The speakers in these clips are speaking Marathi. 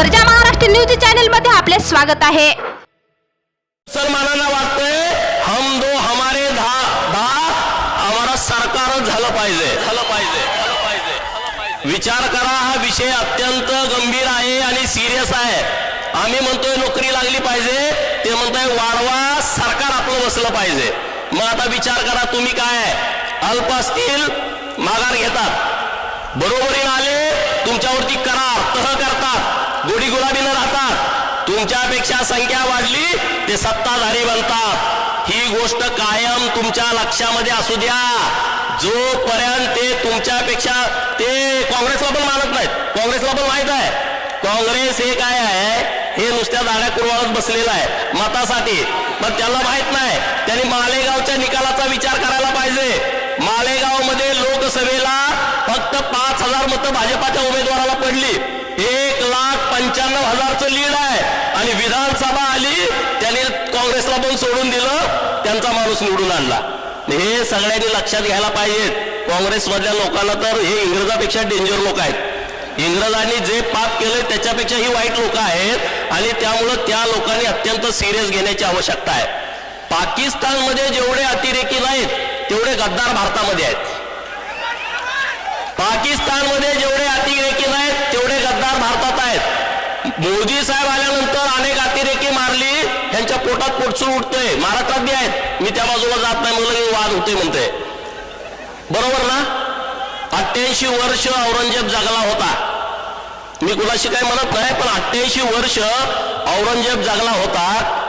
गर्जा महाराष्ट्र न्यूज चॅनलमध्ये आपले स्वागत आहे. मुसलमानांना वाटतंय हम दो हमारे धा धा आम्हाला सरकारच झालं पाहिजे. झालं पाहिजे विचार करा हा विषय अत्यंत गंभीर आहे आणि सिरियस आहे. आम्ही म्हणतोय नोकरी लागली पाहिजे ते म्हणताय वाढवा सरकार आपलं बसलं पाहिजे. मग आता विचार करा तुम्ही काय? अल्प असतील माघार घेतात. बरोबर तुमच्यावरती करार तह करतात गोडी गुलाबीनं राहतात. तुमच्यापेक्षा संख्या वाढली ते सत्ताधारी बनतात. ही गोष्ट कायम तुमच्या लक्षामध्ये असू द्या. जोपर्यंत ते तुमच्यापेक्षा ते काँग्रेसला पण मानत नाहीत. काँग्रेसला पण माहीत आहे. काँग्रेस हे काय आहे? हे नुसत्या दाड्या कुरवाळत बसलेलं आहे मतासाठी. पण त्याला माहीत नाही. त्यांनी मालेगावच्या निकालाचा विचार करायला पाहिजे. मालेगावमध्ये लोकसभेला फक्त पाच हजार मतं भाजपाच्या उमेदवाराला पडली. एक लाख पंच्याण्णव हजारचं लीड आहे. आणि विधानसभा आली त्यांनी काँग्रेसला पण सोडून दिलं त्यांचा माणूस निवडून आणला. हे सगळ्यांनी लक्षात घ्यायला पाहिजेत. काँग्रेसमधल्या लोकांना तर हे इंग्रजापेक्षा डेंजर लोक आहेत. इंग्रजांनी जे पाप केले त्याच्यापेक्षा ही वाईट लोक आहेत. आणि त्यामुळं त्या लोकांनी अत्यंत सिरियस घेण्याची आवश्यकता आहे. पाकिस्तानमध्ये जेवढे अतिरेकी नाहीत तेवढे गद्दार भारतामध्ये आहेत. पाकिस्तानमध्ये जेवढे अतिरेकी आहेत तेवढे गद्दार भारतात आहेत. मोदी साहेब आल्यानंतर अनेक अतिरेकी मारली त्यांच्या पोटात पोटसूर उठतंय. महाराष्ट्रात बी आहेत. मी त्या बाजूला जात नाही म्हणलं वाद होते म्हणते बरोबर ना? अठ्ठ्याऐंशी वर्ष औरंगजेब जगला होता. मी कुणाशी काही म्हणत नाही पण अठ्ठ्याऐंशी वर्ष औरंगजेब जगला होता.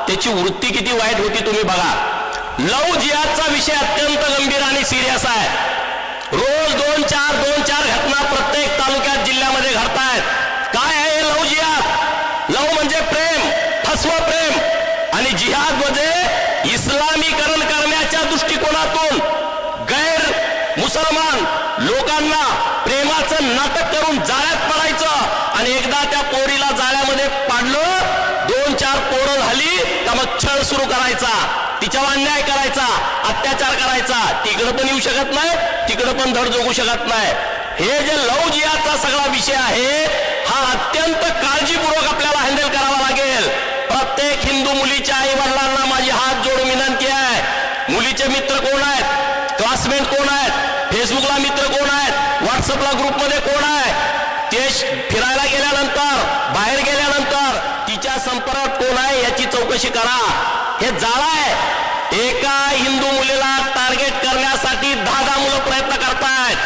त्याची वृत्ती किती वाईट होती तुम्ही बघा. लव जिहादचा विषय अत्यंत गंभीर आणि सिरियस आहे. रोज दोन चार दोन चार घटना प्रत्येक तालुक्यात जिल्ह्यामध्ये घडतायत. काय आहे हे लव जिहाद लव म्हणजे प्रेम फसव प्रेम. आणि जिहाद म्हणजे इस्लामीकरण करण्याच्या दृष्टिकोनातून गैर मुसलमान लोकांना प्रेमाचं नाटक करून जाळ्यात पडायचं आणि एकदा त्या पोरीला जाळ्यामध्ये पाडलं दोन चार पोरं झाली का मग छळ सुरू करायचा. तिच्यावर अन्याय करायचा अत्याचार करायचा. तिकडं पण येऊ शकत नाही तिकडं पण धड जोगू शकत नाही. हे जे लव जियाचा सगळा विषय आहे हा अत्यंत काळजीपूर्वक आपल्याला हँडल करावा लागेल. प्रत्येक हिंदू मुलीच्या आई वडिलांना माझी हात जोडून विनंती आहे. मुलीचे मित्र कोण आहेत? क्लासमेट कोण आहेत? फेसबुकला मित्र कोण आहेत? व्हॉट्सअपला ग्रुपमध्ये कोण आहे? ते फिरायला गेल्यानंतर बाहेर गेल्यानंतर तिच्या संपर्कात कोण आहे याची चौकशी करा. हे जाळं आहे. एका हिंदू मुलीला टार्गेट करण्यासाठी दहा दहा मुलं प्रयत्न करतायत.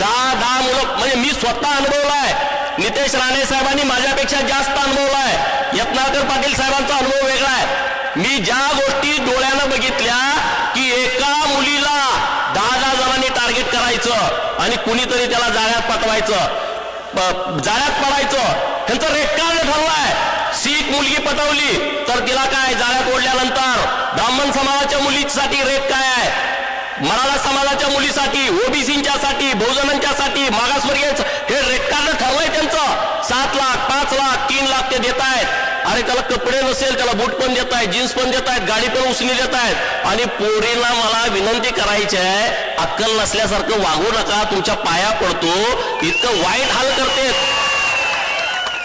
दहा दहा मुलं म्हणजे मी स्वतः अनुभवलाय नितेश राणे साहेबांनी माझ्यापेक्षा जास्त अनुभवलाय यत्नाकर पाटील साहेबांचा अनुभव वेगळा आहे. मी ज्या गोष्टी डोळ्यानं बघितल्या की एका मुलीला दहा दहा जणांनी टार्गेट करायचं आणि कुणीतरी त्याला जाळ्यात पाठवायचं. जाळ्यात पडायचं. त्यांचं रेट कार्ड ठरलाय एक मुलगी पटवली. तर तिला काय? जाळ्यात ओढल्यानंतर ब्राह्मण समाजाच्या मुलीसाठी रेट काय आहे? मराठा समाजाच्या मुलीसाठी ओबीसीच्या साठी बहुजनांच्या साठी मागासवर्गीय हे रेट कार्ड त्यांचं. सात लाख पाच लाख तीन लाख ते देत आहेत. अरे त्याला कपडे नसेल त्याला बूट पण देत आहेत जीन्स पण देत आहेत गाडी पण उसनी देत आहेत. आणि पोरीला मला विनंती करायची आहे अक्कल नसल्यासारखं वागू नका तुमच्या पाया पडतो इतकं वाईट हाल करते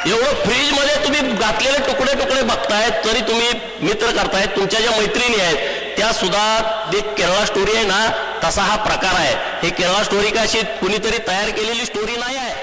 एवढं फ्रीजमध्ये तुम्ही घातलेले तुकडे तुकडे बघतायत तरी तुम्ही मित्र करतायत तुमच्या ज्या मैत्रिणी आहेत त्या सुद्धा जे केरळा स्टोरी आहे ना तसा हा प्रकार आहे. हे केरळा स्टोरी का अशी कुणीतरी तयार केलेली स्टोरी नाही आहे.